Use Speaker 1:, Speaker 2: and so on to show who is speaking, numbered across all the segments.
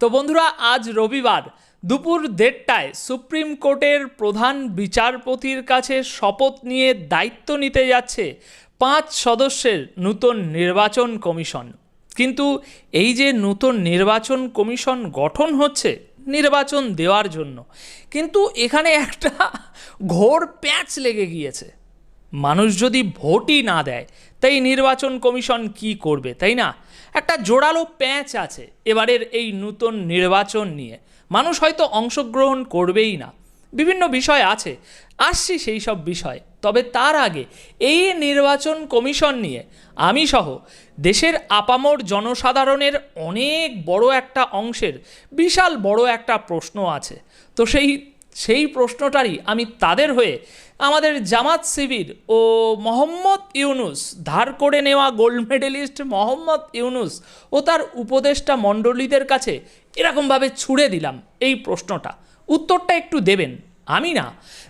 Speaker 1: তো বন্ধুরা, আজ রবিবার দুপুর দেড়টায় সুপ্রিম কোর্টের প্রধান বিচারপতির কাছে শপথ নিয়ে দায়িত্ব নিতে যাচ্ছে পাঁচ সদস্যের নূতন নির্বাচন কমিশন। কিন্তু এই যে নূতন নির্বাচন কমিশন গঠন হচ্ছে নির্বাচন দেওয়ার জন্য, কিন্তু এখানে একটা ঘোর প্যাঁচ লেগে গিয়েছে। মানুষ যদি ভোটই না দেয়, তাই নির্বাচন কমিশন কি করবে, তাই না? একটা জোরালো প্যাঁচ আছে এবারের এই নূতন নির্বাচন নিয়ে। মানুষ হয়তো অংশগ্রহণ করবেই না। বিভিন্ন বিষয় আছে, আসছি সেই সব বিষয়। তবে তার আগে এই নির্বাচন কমিশন নিয়ে আমি সহ দেশের আপামর জনসাধারণের অনেক বড় একটা অংশের বিশাল বড় একটা প্রশ্ন আছে। তো সেই সেই প্রশ্নটারই আমি তাদের হয়ে আমাদের জামাত শিবির ও মোহাম্মদ ইউনুস ধার করে নেওয়া গোল্ড মেডেলিস্ট মোহাম্মদ ইউনুস ও তার উপদেষ্টা মণ্ডলীদের কাছে এরকমভাবে ছুড়ে দিলাম এই প্রশ্নটা। উত্তরটা একটু দেবেন। আমি না,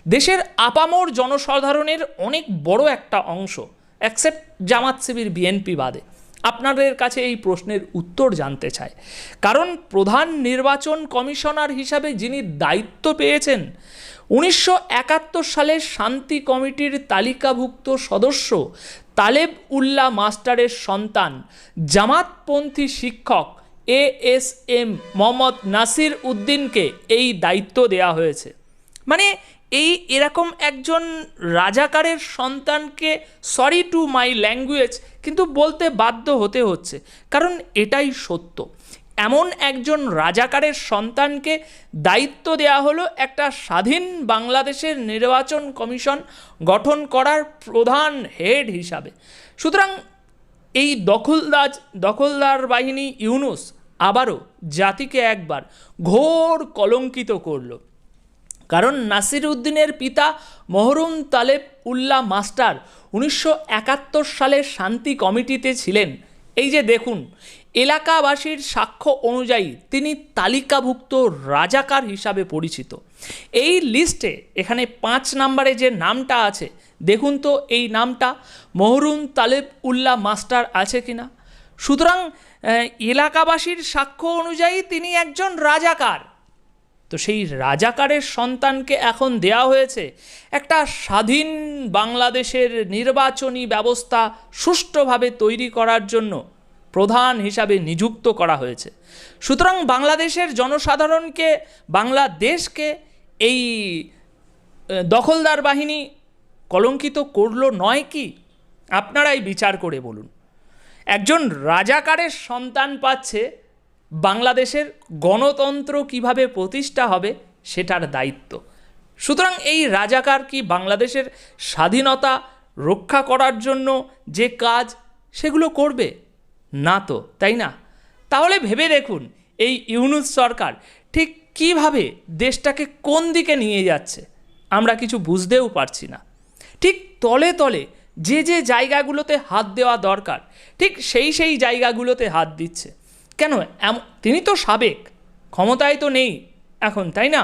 Speaker 1: দেশের আপামর জনসাধারণের অনেক বড় একটা অংশ অ্যাকসেপ্ট জামাত শিবির, বিএনপি বাদে। আপনাদের কাছে এই প্রশ্নের উত্তর জানতে চায় কারণ প্রধান নির্বাচন কমিশনার হিসাবে যিনি দায়িত্ব পেয়েছেন, উনিশশো একাত্তর সালের শান্তি কমিটির তালিকাভুক্ত সদস্য তালেব উল্লাহ মাস্টারের সন্তান, জামাতপন্থী শিক্ষক A S M Mohammad Nasir উদ্দিনকে এই দায়িত্ব দেওয়া হয়েছে। মানে এই এরকম একজন রাজাকারের সন্তানকে সরি টু মাই ল্যাঙ্গুয়েজ কিন্তু বলতে বাধ্য হতে হচ্ছে। কারণ এটাই সত্য। এমন একজন রাজাকারের সন্তানকে দায়িত্ব দেওয়া হলো একটা স্বাধীন বাংলাদেশের নির্বাচন কমিশন গঠন করার প্রধান হেড হিসাবে। সুতরাং এই দখলদাজ, দখলদার বাহিনী ইউনুস আবারও জাতিকে একবার ঘোর কলঙ্কিত করল। কারণ নাসির উদ্দিনের পিতা মহরুম তালেব উল্লাহ মাস্টার উনিশশো একাত্তর সালে শান্তি কমিটিতে ছিলেন। এই যে দেখুন, এলাকাবাসীর সাক্ষ্য অনুযায়ী তিনি তালিকাভুক্ত রাজাকার হিসাবে পরিচিত। এই লিস্টে এখানে পাঁচ নাম্বারে যে নামটা আছে, দেখুন তো এই নামটা, মহরুম তালেব উল্লাহ মাস্টার আছে কিনা? সুতরাং এলাকাবাসীর সাক্ষ্য অনুযায়ী তিনি একজন রাজাকার। তো সেই রাজাকারের সন্তানকে এখন দেয়া হয়েছে একটা স্বাধীন বাংলাদেশের নির্বাচনী ব্যবস্থা সুষ্ঠুভাবে তৈরি করার জন্য প্রধান হিসাবে নিযুক্ত করা হয়েছে। সুতরাং বাংলাদেশের জনসাধারণকে, বাংলাদেশকে এই দখলদার বাহিনী কলঙ্কিত করল নয় কি? আপনারাই বিচার করে বলুন। একজন রাজাকারের সন্তান পাচ্ছে বাংলাদেশের গণতন্ত্র কীভাবে প্রতিষ্ঠা হবে সেটার দায়িত্ব। সুতরাং এই রাজাকার কি বাংলাদেশের স্বাধীনতা রক্ষা করার জন্য যে কাজ সেগুলো করবে? না তো, তাই না? তাহলে ভেবে দেখুন এই ইউনুস সরকার ঠিক কীভাবে দেশটাকে কোন দিকে নিয়ে যাচ্ছে, আমরা কিছু বুঝতেও পারছি না। ঠিক তলে তলে যে যে জায়গাগুলোতে হাত দেওয়া দরকার, ঠিক সেই সেই জায়গাগুলোতে হাত দিচ্ছে। কেন? তিনি তো সাবেক, ক্ষমতায় তো নেই এখন, তাই না?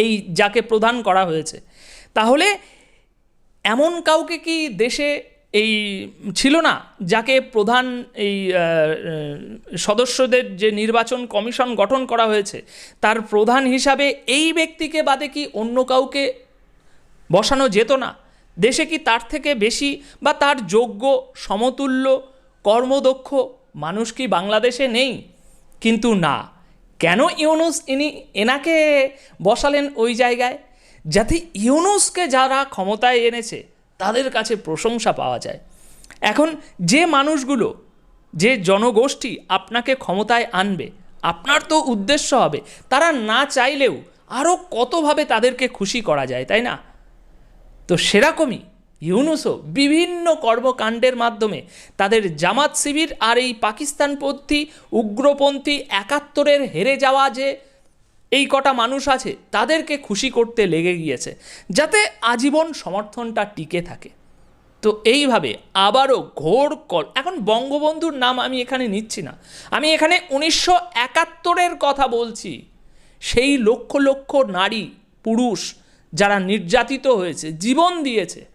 Speaker 1: এই যাকে প্রদান করা হয়েছে। তাহলে এমন কাউকে কি দেশে এই ছিল না, যাকে প্রধান এই সদস্যদের যে নির্বাচন কমিশন গঠন করা হয়েছে, তার প্রধান হিসাবে এই ব্যক্তিকে বাদে কি অন্য কাউকে বসানো যেত না? দেশে কি তার থেকে বেশি বা তার যোগ্য, সমতুল্য, কর্মদক্ষ মানুষ কি বাংলাদেশে নেই? কিন্তু না। কেন ইউনুস ইনি এনাকে বসালেন ওই জায়গায়? যাতে ইউনুসকে যারা ক্ষমতায় এনেছে, তাদের কাছে প্রশংসা পাওয়া যায়। এখন যে মানুষগুলো, যে জনগোষ্ঠী আপনাকে ক্ষমতায় আনবে, আপনার তো উদ্দেশ্য হবে, তারা না চাইলেও আরও কতভাবে তাদেরকে খুশি করা যায়, তাই না? তো সেরকমই ইউনুসও বিভিন্ন কর্মকাণ্ডের মাধ্যমে তাদের জামাত শিবির আর এই পাকিস্তানপন্থী উগ্রপন্থী একাত্তরের হেরে যাওয়া যে এই কটা মানুষ আছে, তাদেরকে খুশি করতে লেগে গিয়েছে, যাতে আজীবন সমর্থনটা টিকে থাকে। তো এইভাবে আবারও ঘোর কল এখন বঙ্গবন্ধুর নাম আমি এখানে নিচ্ছি না। আমি এখানে উনিশশো একাত্তরের কথা বলছি। সেই লক্ষ লক্ষ নারী, পুরুষ যারা নির্যাতিত হয়েছে, জীবন দিয়েছে।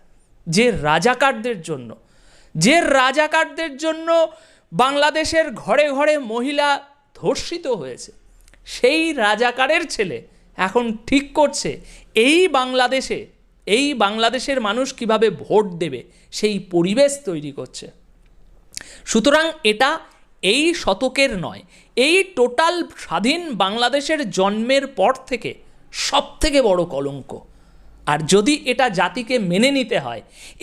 Speaker 1: যে রাজাকারদের জন্য, যে রাজাকারদের জন্য বাংলাদেশের ঘরে ঘরে মহিলা ধর্ষিত হয়েছে, সেই রাজাকারের ছেলে এখন ঠিক করছে, এই বাংলাদেশে, এই বাংলাদেশের মানুষ কীভাবে ভোট দেবে, সেই পরিবেশ তৈরি করছে। সুতরাং এটা এই শতকের নয়, এই টোটাল স্বাধীন বাংলাদেশের জন্মের পর থেকে সব থেকে বড় কলঙ্ক। আর যদি এটা জাতিকে মেনে নিতে হয়,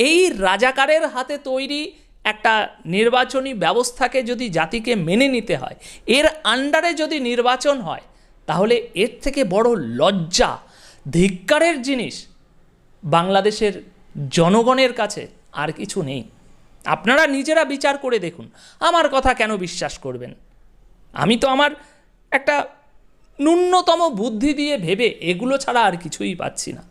Speaker 1: এই রাজাকারের হাতে তৈরি একটা নির্বাচনী ব্যবস্থাকে যদি জাতিকে মেনে নিতে হয়, এর আন্ডারে যদি নির্বাচন হয়, তাহলে এর থেকে বড় লজ্জা, ধিক্কারের জিনিস বাংলাদেশের জনগণের কাছে আর কিছু নেই। আপনারা নিজেরা বিচার করে দেখুন, আমার কথা কেন বিশ্বাস করবেন? আমি তো আমার একটা ন্যূনতম বুদ্ধি দিয়ে ভেবে এগুলো ছাড়া আর কিছুই পাচ্ছি না।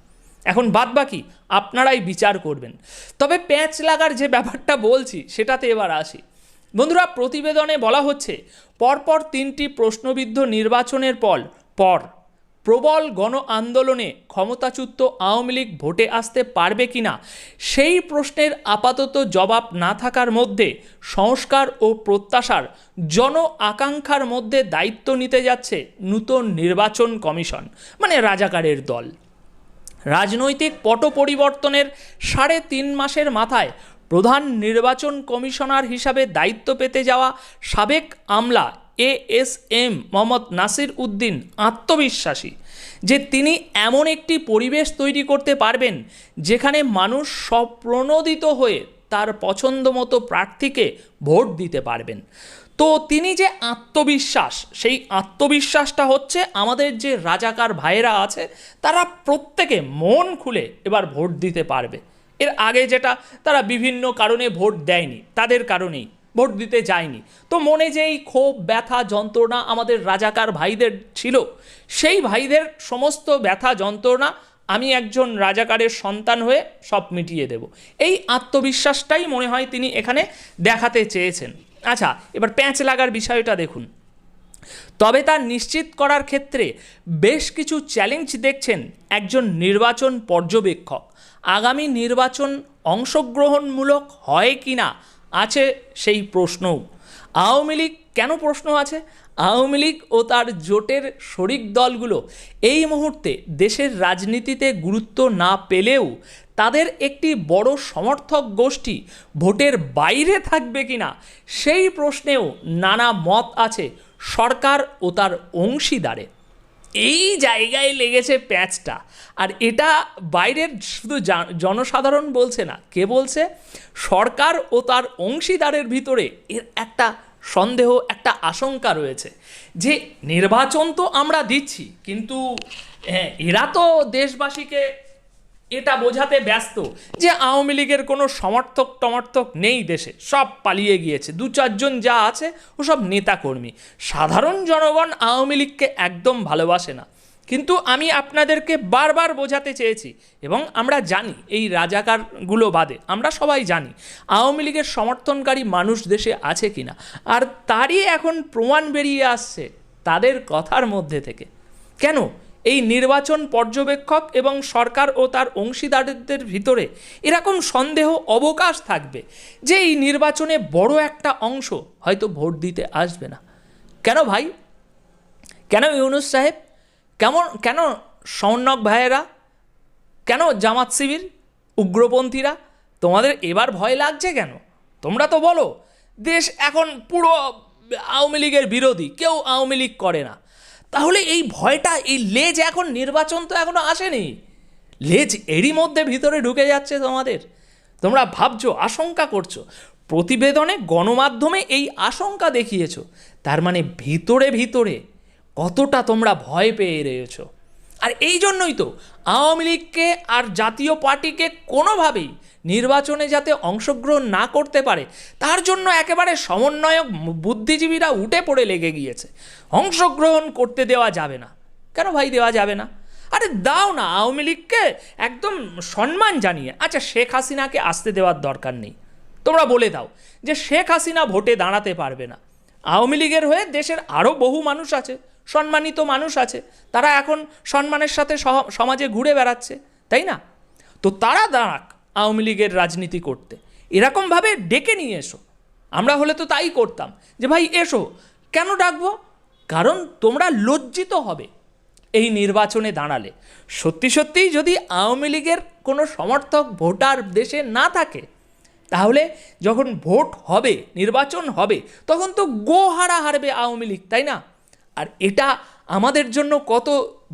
Speaker 1: এখন বাদ বাকি আপনারাই বিচার করবেন। তবে প্যাঁচ লাগার যে ব্যাপারটা বলছি, সেটাতে এবার আসি। বন্ধুরা, প্রতিবেদনে বলা হচ্ছে, পরপর তিনটি প্রশ্নবিদ্ধ নির্বাচনের পর পর, প্রবল গণ আন্দোলনে ক্ষমতাচ্যুত আওয়ামী লীগ ভোটে আসতে পারবে কিনা, সেই প্রশ্নের আপাতত জবাব না থাকার মধ্যে সংস্কার ও প্রত্যাশার জন আকাঙ্ক্ষার মধ্যে দায়িত্ব নিতে যাচ্ছে নূতন নির্বাচন কমিশন মানে রাজাকারের দল। রাজনৈতিক পট পরিবর্তনের সাড়ে তিন মাসের মাথায় প্রধান নির্বাচন কমিশনার হিসাবে দায়িত্ব পেতে যাওয়া সাবেক আমলা A S M Mohammad Nasir Uddin আত্মবিশ্বাসী যে তিনি এমন একটি পরিবেশ তৈরি করতে পারবেন যেখানে মানুষ স্বপ্রণোদিত হয়ে তার পছন্দ মতো প্রার্থীকে ভোট দিতে পারবেন। তো তিনি যে আত্মবিশ্বাস, সেই আত্মবিশ্বাসটা হচ্ছে আমাদের যে রাজাকার ভাইয়েরা আছে, তারা প্রত্যেকে মন খুলে এবার ভোট দিতে পারবে। এর আগে যেটা, তারা বিভিন্ন কারণে ভোট দেয়নি, তাদের কারণেই ভোট দিতে যায়নি। তো মনে যেই ক্ষোভ, ব্যথা, যন্ত্রণা আমাদের রাজাকার ভাইদের ছিল, সেই ভাইদের সমস্ত ব্যথা, যন্ত্রণা আমি একজন রাজাকারের সন্তান হয়ে সব মিটিয়ে দেব। এই আত্মবিশ্বাসটাই মনে হয় তিনি এখানে দেখাতে চেয়েছেন। আচ্ছা এবার প্যাঁচ লাগার বিষয়টা দেখুন। তবে তা নিশ্চিত করার ক্ষেত্রে বেশ কিছু চ্যালেঞ্জ দেখছেন একজন নির্বাচন পর্যবেক্ষক। আগামী নির্বাচন অংশগ্রহণমূলক হয় কি না আছে সেই প্রশ্নও। আওয়ামী লীগ কেন প্রশ্ন আছে? আওয়ামী লীগ ও তার জোটের শরিক দলগুলো এই মুহূর্তে দেশের রাজনীতিতে গুরুত্ব না পেলেও তাদের একটি বড় সমর্থক গোষ্ঠী ভোটের বাইরে থাকবে কিনা সেই প্রশ্নেও নানা মত আছে সরকার ও তার অংশীদারে। এই জায়গায় লেগেছে প্যাঁচটা। আর এটা বাইরের শুধু জনসাধারণ বলছে না কে বলছে? সরকার ও তার অংশীদারের ভিতরে এর একটা সন্দেহ একটা আশঙ্কা রয়েছে যে নির্বাচন তো আমরা দিচ্ছি কিন্তু হ্যাঁ, এরা তো দেশবাসীকে এটা বোঝাতে ব্যস্ত যে আওয়ামী লীগের কোনো সমর্থক টমর্থক নেই দেশে। সব পালিয়ে গিয়েছে। দু চারজন যা আছে, ওসব নেতাকর্মী। সাধারণ জনগণ আওয়ামী লীগকে একদম ভালোবাসে না। কিন্তু আমি আপনাদেরকে বারবার বোঝাতে চেয়েছি এবং আমরা জানি এই রাজাকারগুলো বাদে, আমরা সবাই জানি আওয়ামী লীগের সমর্থনকারী মানুষ দেশে আছে কিনা। আর তারই এখন প্রমাণ বেরিয়ে আসছে তাদের কথার মধ্যে থেকে। কেন? এই নির্বাচন পর্যবেক্ষক এবং সরকার ও তার অংশীদারদের ভিতরে এরকম সন্দেহ, অবকাশ থাকবে যে এই নির্বাচনে বড় একটা অংশ হয়তো ভোট দিতে আসবে না। কেন ভাই? কেন ইউনুস সাহেব? কেমন, কেন স্বর্ণক ভাইয়েরা? কেন জামাত শিবির, উগ্রপন্থীরা? তোমাদের এবার ভয় লাগছে কেন? তোমরা তো বলো, দেশ এখন পুরো আওয়ামী লীগের বিরোধী, কেউ আওয়ামী লীগ করে না। তাহলে এই ভয়টা, এই লেজ এখন নির্বাচন তো এখনও আসেনি। লেজ এরই মধ্যে ভিতরে ঢুকে যাচ্ছে তোমাদের। তোমরা ভাবছ, আশঙ্কা করছ। প্রতিবেদনে গণমাধ্যমে এই আশঙ্কা দেখিয়েছ। তার মানে ভিতরে ভিতরে কতটা তোমরা ভয় পেয়ে রয়েছো। আর এই জন্যই তো আওয়ামী লীগকে আর জাতীয় পার্টিকে কোনোভাবেই নির্বাচনে যাতে অংশগ্রহণ না করতে পারে, তার জন্য একেবারে সমন্বয়ক বুদ্ধিজীবীরা উঠে পড়ে লেগে গিয়েছে। অংশগ্রহণ করতে দেওয়া যাবে না। কেন ভাই দেওয়া যাবে না? আরে দাও না আওয়ামী লীগকে একদম সম্মান জানিয়ে। আচ্ছা শেখ হাসিনাকে আসতে দেওয়ার দরকার নেই। তোমরা বলে দাও যে শেখ হাসিনা ভোটে দাঁড়াতে পারবে না। আওয়ামী লীগের হয়ে দেশের আরও বহু মানুষ আছে। সম্মানিত মানুষ আছে। তারা এখন সম্মানের সাথে সমাজে ঘুরে বেড়াচ্ছে, তাই না? তো তারা দাঁড়াক আওয়ামী লীগের রাজনীতি করতে। এরকমভাবে ডেকে নিয়ে এসো। আমরা হলে তো তাই করতাম। যে ভাই, এসো। কেন ডাকবো? কারণ তোমরা লজ্জিত হবে এই নির্বাচনে দাঁড়ালে। সত্যি সত্যিই যদি আওয়ামী লীগের কোনো সমর্থক ভোটার দেশে না থাকে, তাহলে যখন ভোট হবে, নির্বাচন হবে, তখন তো গো হারা হারবে আওয়ামী লীগ, তাই না? আর এটা আমাদের জন্য কত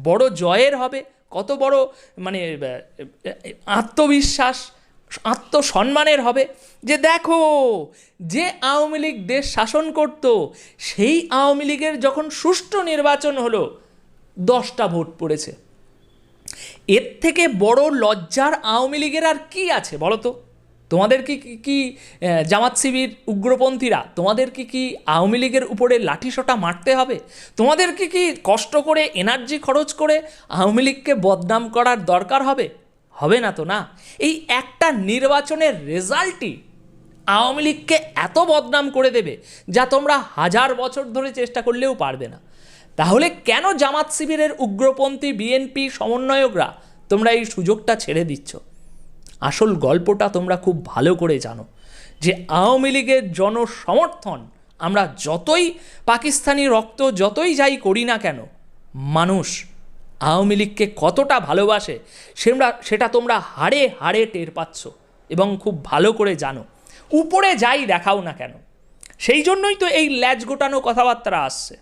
Speaker 1: বড় জয়ের হবে, কত বড় মানে আত্মবিশ্বাস, আত্মসম্মানের হবে যে দেখো, যে আওয়ামী লীগ দেশ শাসন করত, সেই আওয়ামী লীগের যখন সুষ্ঠু নির্বাচন হলো, দশটা ভোট পড়েছে। এর থেকে বড় লজ্জার আওয়ামী লীগের আর কি আছে বলো তো? তোমাদের কি, কি- জামাত শিবির উগ্রপন্থীরা, তোমাদের কি কি আওয়ামী লীগের উপরে লাঠিসোঁটা মারতে হবে? তোমাদের কি কি কষ্ট করে এনার্জি খরচ করে আওয়ামী লীগকে বদনাম করার দরকার হবে? হবে না তো না। এই একটা নির্বাচনের রেজাল্টই আওয়ামী লীগকে এত বদনাম করে দেবে, যা তোমরা হাজার বছর ধরে চেষ্টা করলেও পারবে না। তাহলে কেন জামাত শিবিরের উগ্রপন্থী বিএনপি সমন্বয়করা তোমরা এই সুযোগটা ছেড়ে দিচ্ছ? আসল গল্পটা তোমরা খুব ভালো করে জানো যে আওয়ামী লীগের জনসমর্থন আমরা যতই পাকিস্তানি রক্ত যতই যাই করি না কেন, মানুষ আওয়ামী লীগকে কতটা ভালোবাসে সেটা সেটা তোমরা হাড়ে হাড়ে টের পাচ্ছ এবং খুব ভালো করে জানো। উপরে যাই দেখাও না কেন, সেই জন্যই তো এই ল্যাজ গোটানো কথাবার্তা আসছে।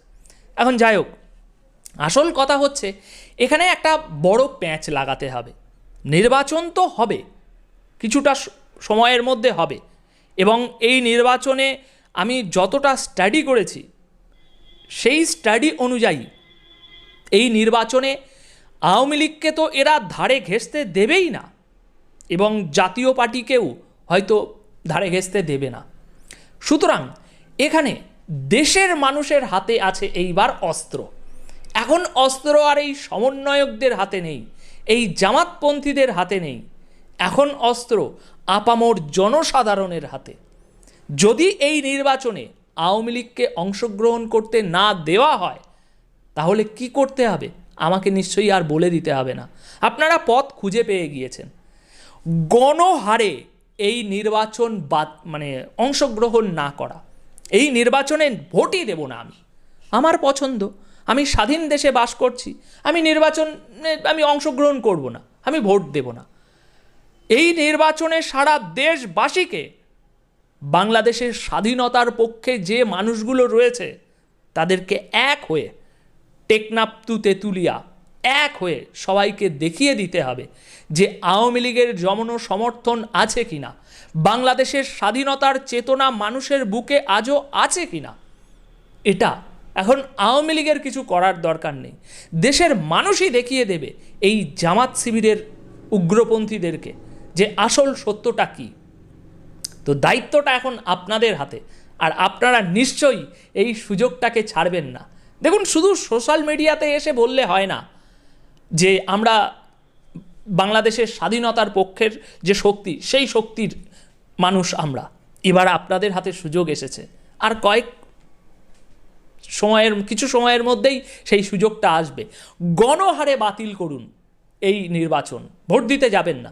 Speaker 1: এখন যাই হোক, আসল কথা হচ্ছে এখানে একটা বড় প্যাঁচ লাগাতে হবে, নির্বাচন তো হবে। কিছুটা সময়ের মধ্যে হবে। এবং এই নির্বাচনে আমি যতটা স্টাডি করেছি, সেই স্টাডি অনুযায়ী এই নির্বাচনে আওয়ামী লীগকে তো এরা ধারে ঘেঁষতে দেবেই না এবং জাতীয় পার্টিকেও হয়তো ধারে ঘেঁষতে দেবে না। সুতরাং এখানে দেশের মানুষের হাতে আছে এইবার অস্ত্র। এখন অস্ত্র আর এই সমন্বয়কদের হাতে নেই, এই জামাতপন্থীদের হাতে নেই। এখন অস্ত্র আপামর জনসাধারণের হাতে। যদি এই নির্বাচনে আওয়ামী লীগকে অংশগ্রহণ করতে না দেওয়া হয়, তাহলে কি করতে হবে? আমাকে নিশ্চয়ই আর বলে দিতে হবে না। আপনারা পথ খুঁজে পেয়ে গিয়েছেন। গণহারে এই নির্বাচন বাদ মানে অংশগ্রহণ না করা। এই নির্বাচনে ভোটই দেব না আমি। আমার পছন্দ। আমি স্বাধীন দেশে বাস করছি। আমি নির্বাচনে, আমি অংশগ্রহণ করব না। আমি ভোট দেব না। এই নির্বাচনে সারা দেশবাসীকে বাংলাদেশের স্বাধীনতার পক্ষে যে মানুষগুলো রয়েছে, তাদেরকে এক হয়ে টেকনাপ তু তেঁতুলিয়া, এক হয়ে সবাইকে দেখিয়ে দিতে হবে যে আওয়ামী লীগের জমন সমর্থন আছে কিনা, বাংলাদেশের স্বাধীনতার চেতনা মানুষের বুকে আজও আছে কিনা। এটা এখন আওয়ামী লীগের কিছু করার দরকার নেই। দেশের মানুষই দেখিয়ে দেবে এই জামাত শিবিরের উগ্রপন্থীদেরকে। যে আসল সত্যটা কী? তো দায়িত্বটা এখন আপনাদের হাতে। আর আপনারা নিশ্চয়ই এই সুযোগটাকে ছাড়বেন না। দেখুন, শুধু সোশ্যাল মিডিয়াতে এসে বললে হয় না যে আমরা বাংলাদেশের স্বাধীনতার পক্ষের যে শক্তি, সেই শক্তির মানুষ আমরা। এবার আপনাদের হাতে সুযোগ এসেছে। আর কয়েক সময়ের, কিছু সময়ের মধ্যেই সেই সুযোগটা আসবে। গণহারে বাতিল করুন এই নির্বাচন। ভোট দিতে যাবেন না।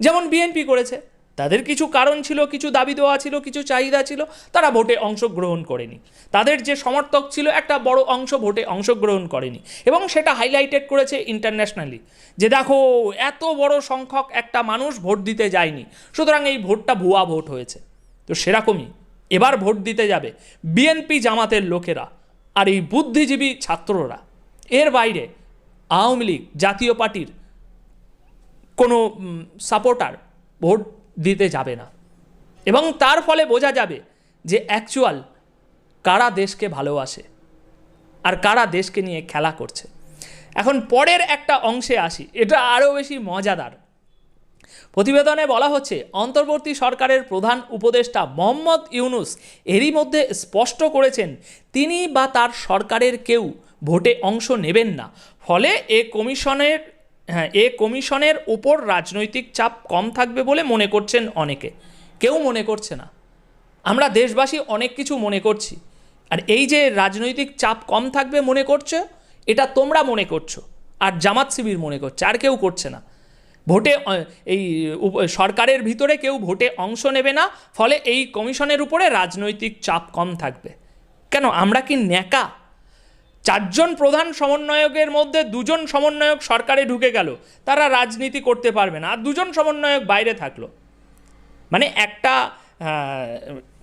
Speaker 1: যেমন বিএনপি করেছে। তাদের কিছু কারণ ছিল, কিছু দাবি দেওয়া ছিল, কিছু চাহিদা ছিল, তারা ভোটে অংশগ্রহণ করেনি। তাদের যে সমর্থক ছিল, একটা বড় অংশ ভোটে অংশগ্রহণ করেনি এবং সেটা হাইলাইটেড করেছে ইন্টারন্যাশনালি যে দেখো, এত বড় সংখ্যক একটা মানুষ ভোট দিতে যায়নি, সুতরাং এই ভোটটা ভুয়া ভোট হয়েছে। তো সেরকমই, এবার ভোট দিতে যাবে বিএনপি জামাতের লোকেরা আর এই বুদ্ধিজীবী ছাত্ররা। এর বাইরে আওয়ামী লীগ জাতীয় পার্টির কোনো সাপোর্টার ভোট দিতে যাবে না। এবং তার ফলে বোঝা যাবে যে অ্যাকচুয়াল কারা দেশকে ভালোবাসে আর কারা দেশকে নিয়ে খেলা করছে। এখন পরের একটা অংশে আসি, এটা আরও বেশি মজাদার। প্রতিবেদনে বলা হচ্ছে, অন্তর্বর্তী সরকারের প্রধান উপদেষ্টা মোহাম্মদ ইউনুস এরই মধ্যে স্পষ্ট করেছেন, তিনি বা তার সরকারের কেউ ভোটে অংশ নেবেন না। ফলে এ কমিশনের হ্যাঁ এ কমিশনের উপর রাজনৈতিক চাপ কম থাকবে বলে মনে করছেন অনেকে। কেউ মনে করছে না। আমরা দেশবাসী অনেক কিছু মনে করছি। আর এই যে রাজনৈতিক চাপ কম থাকবে মনে করছ, এটা তোমরা মনে করছ। আর জামাত শিবির মনে করছে, আর কেউ করছে না। ভোটে এই সরকারের ভিতরে কেউ ভোটে অংশ নেবে না, ফলে এই কমিশনের উপরে রাজনৈতিক চাপ কম থাকবে। কেন, আমরা কি ন্যাকা? চারজন প্রধান সমন্বয়কের মধ্যে দুজন সমন্বয়ক সরকারে ঢুকে গেল। তারা রাজনীতি করতে পারবে না। আর দুজন সমন্বয়ক বাইরে থাকল। মানে একটা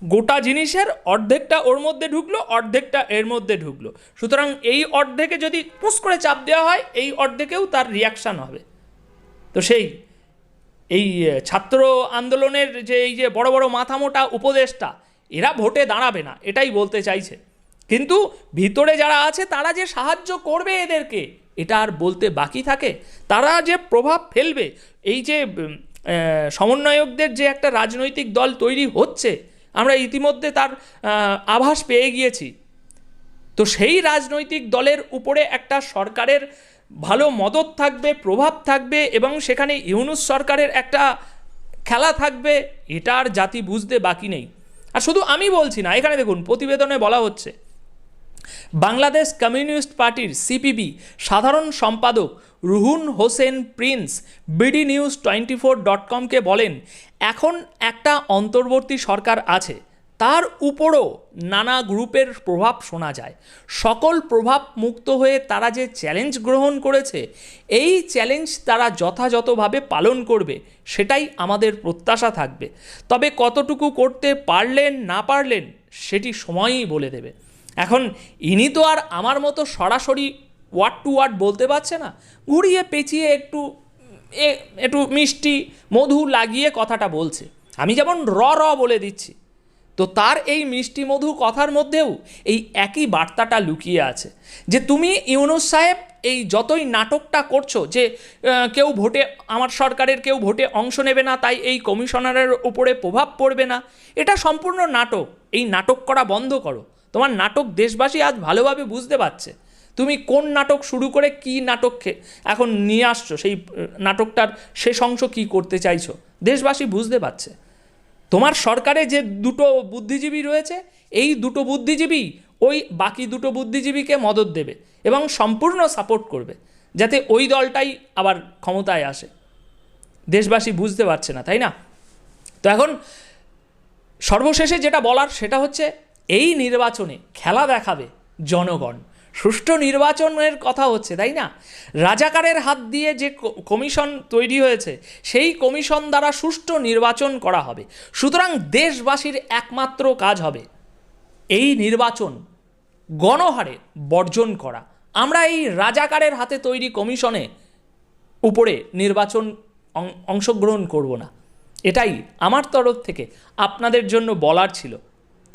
Speaker 1: গোটা জিনিসের অর্ধেকটা ওর মধ্যে ঢুকলো, অর্ধেকটা এর মধ্যে ঢুকলো। সুতরাং এই অর্ধেকে যদি পুস করে চাপ দেওয়া হয়, এই অর্ধেকেও তার রিয়াকশান হবে। তো সেই, এই ছাত্র আন্দোলনের যে এই যে বড় বড় মাথামোটা উপদেষ্টা, এরা ভোটে দাঁড়াবে না। এটাই বলতে চাইছে। কিন্তু ভিতরে যারা আছে, তারা যে সাহায্য করবে এদেরকে, এটা আর বলতে বাকি থাকে। তারা যে প্রভাব ফেলবে, এই যে সমন্বয়কদের যে একটা রাজনৈতিক দল তৈরি হচ্ছে, আমরা ইতিমধ্যে তার আভাস পেয়ে গিয়েছি। তো সেই রাজনৈতিক দলের উপরে একটা সরকারের ভালো মদত থাকবে, প্রভাব থাকবে এবং সেখানে ইউনুস সরকারের একটা খেলা থাকবে, এটা আর জাতি বুঝতে বাকি নেই। আর শুধু আমি বলছি না, এখানে দেখুন, প্রতিবেদনে বলা হচ্ছে বাংলাদেশ কমিউনিস্ট পার্টির সিপিবি সাধারণ সম্পাদক Ruhin Hossain Prince BD news twenty four dot কমকে বলেন, এখন একটা অন্তর্বর্তী সরকার আছে, তার উপরও নানা গ্রুপের প্রভাব শোনা যায়। সকল প্রভাব মুক্ত হয়ে তারা যে চ্যালেঞ্জ গ্রহণ করেছে, এই চ্যালেঞ্জ তারা যথাযথভাবে পালন করবে, সেটাই আমাদের প্রত্যাশা থাকবে। তবে কতটুকু করতে পারলেন না পারলেন, সেটি সময়ই বলে দেবে। এখন ইনি তো আর আমার মতো সরাসরি ওয়ার্ড টু ওয়ার্ড বলতে পারছে না। ঘুরিয়ে পেঁচিয়ে একটু একটু মিষ্টি, মধু লাগিয়ে কথাটা বলছে। আমি যেমন র র বলে দিচ্ছি। তো তার এই মিষ্টি, মধু কথার মধ্যেও এই একই বার্তাটা লুকিয়ে আছে। যে তুমি ইউনুস সাহেব, এই যতই নাটকটা করছ যে কেউ ভোটে, আমার সরকারের কেউ ভোটে অংশ নেবে না, তাই এই কমিশনারের উপরে প্রভাব পড়বে না। এটা সম্পূর্ণ নাটক। এই নাটক করা বন্ধ করো। তোমার নাটক দেশবাসী আজ ভালোভাবে বুঝতে পারছে। তুমি কোন নাটক শুরু করে কি নাটককে এখন নিয়ে আসছো? সেই নাটকটার শেষ অংশ কী করতে চাইছো? দেশবাসী বুঝতে পারছে। তোমার সরকারে যে দুটো বুদ্ধিজীবী রয়েছে, এই দুটো বুদ্ধিজীবী ওই বাকি দুটো বুদ্ধিজীবীকে মদত দেবে এবং সম্পূর্ণ সাপোর্ট করবে, যাতে ওই দলটাই আবার ক্ষমতায় আসে। দেশবাসী বুঝতে পারছে না, তাই না? তো এখন সর্বশেষে যেটা বলার সেটা হচ্ছে এই নির্বাচনে খেলা দেখাবে জনগণ। সুষ্ঠু নির্বাচনের কথা হচ্ছে, তাই না? রাজাকারের হাত দিয়ে যে কমিশন তৈরি হয়েছে, সেই কমিশন দ্বারা সুষ্ঠু নির্বাচন করা হবে। সুতরাং দেশবাসীর একমাত্র কাজ হবে এই নির্বাচন গণহারে বর্জন করা। আমরা এই রাজাকারের হাতে তৈরি কমিশনে উপরে নির্বাচন অংশগ্রহণ করব না। এটাই আমার তরফ থেকে আপনাদের জন্য বলার ছিল।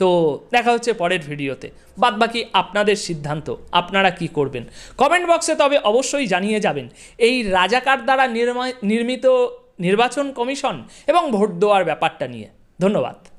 Speaker 1: তো দেখা হচ্ছে পরের ভিডিওতে। বাদ বাকি আপনাদের সিদ্ধান্ত, আপনারা কি করবেন? কমেন্ট বক্সে তবে অবশ্যই জানিয়ে যাবেন, এই রাজাকার দ্বারা নির্মা- নির্মিত নির্বাচন কমিশন এবং ভোট দেওয়ার ব্যাপারটা নিয়ে। ধন্যবাদ।